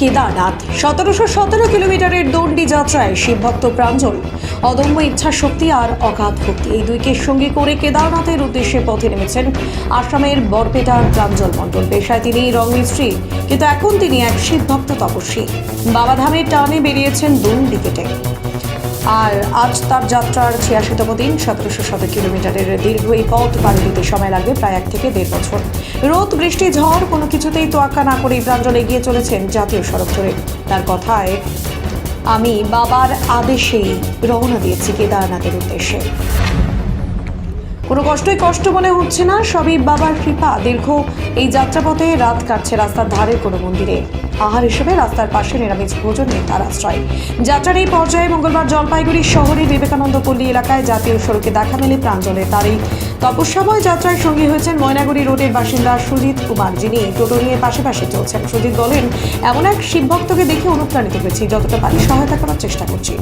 কেদারনাথ, সতেরোশো সতেরো কিলোমিটারের দণ্ডি যাত্রায় শিবভক্ত প্রাঞ্জল। অদম্য ইচ্ছা শক্তি আর অগাধ ভক্তি এই দুইকে সঙ্গী করে কেদারনাথের উদ্দেশ্যে পথে নেমেছেন আসামের বরপেটার প্রাঞ্জল মণ্ডল। পেশায় তিনি রং মিস্ত্রি, কিন্তু এখন তিনি এক শিবভক্ত তপস্বী। বাবাধামের টানে বেরিয়েছেন দণ্ডি কেটে আর আজ তার যাত্রার ছিয়াশিতম দিন, সতেরোশো শত কিলোমিটারের দীর্ঘ এই পথ পাড়ি দিতে সময় লাগবে প্রায় এক থেকে দেড় বছর। রোদ, বৃষ্টি, ঝড় কোনো কিছুতেই তোয়াক্কা না করে প্রাঞ্জল এগিয়ে চলেছেন জাতীয় সড়ক ধরে তার কথায়, আমি বাবার আদেশেই রওনা দিয়েছি কেদারনাথের উদ্দেশ্যে। কোনো কষ্টই কষ্ট মনে হচ্ছে না, সবই বাবার কৃপা। দীর্ঘ এই যাত্রাপথে রাত কাটছে রাস্তার ধারে কোনো মন্দিরে। আহার হিসেবে রাস্তার পাশে নিরামিষ ভোজন তার আশ্রয়। যাত্রার এই পর্যায়ে মঙ্গলবার জলপাইগুড়ি শহরের বিবেকানন্দ পল্লী এলাকায় জাতীয় সড়কে দেখা মেলে প্রাঞ্জলের তার এই তপস্যাময় যাত্রায় সঙ্গী হয়েছেন ময়নাগুড়ি রোডের বাসিন্দা সুজিত কুমার, যিনি টোটো নিয়ে পাশে পাশে চলছেন। সুজিত বলেন, এমন এক শিবভক্তকে দেখে অনুপ্রাণিত হয়েছি, যতটা পারি সহায়তা করার চেষ্টা করছি।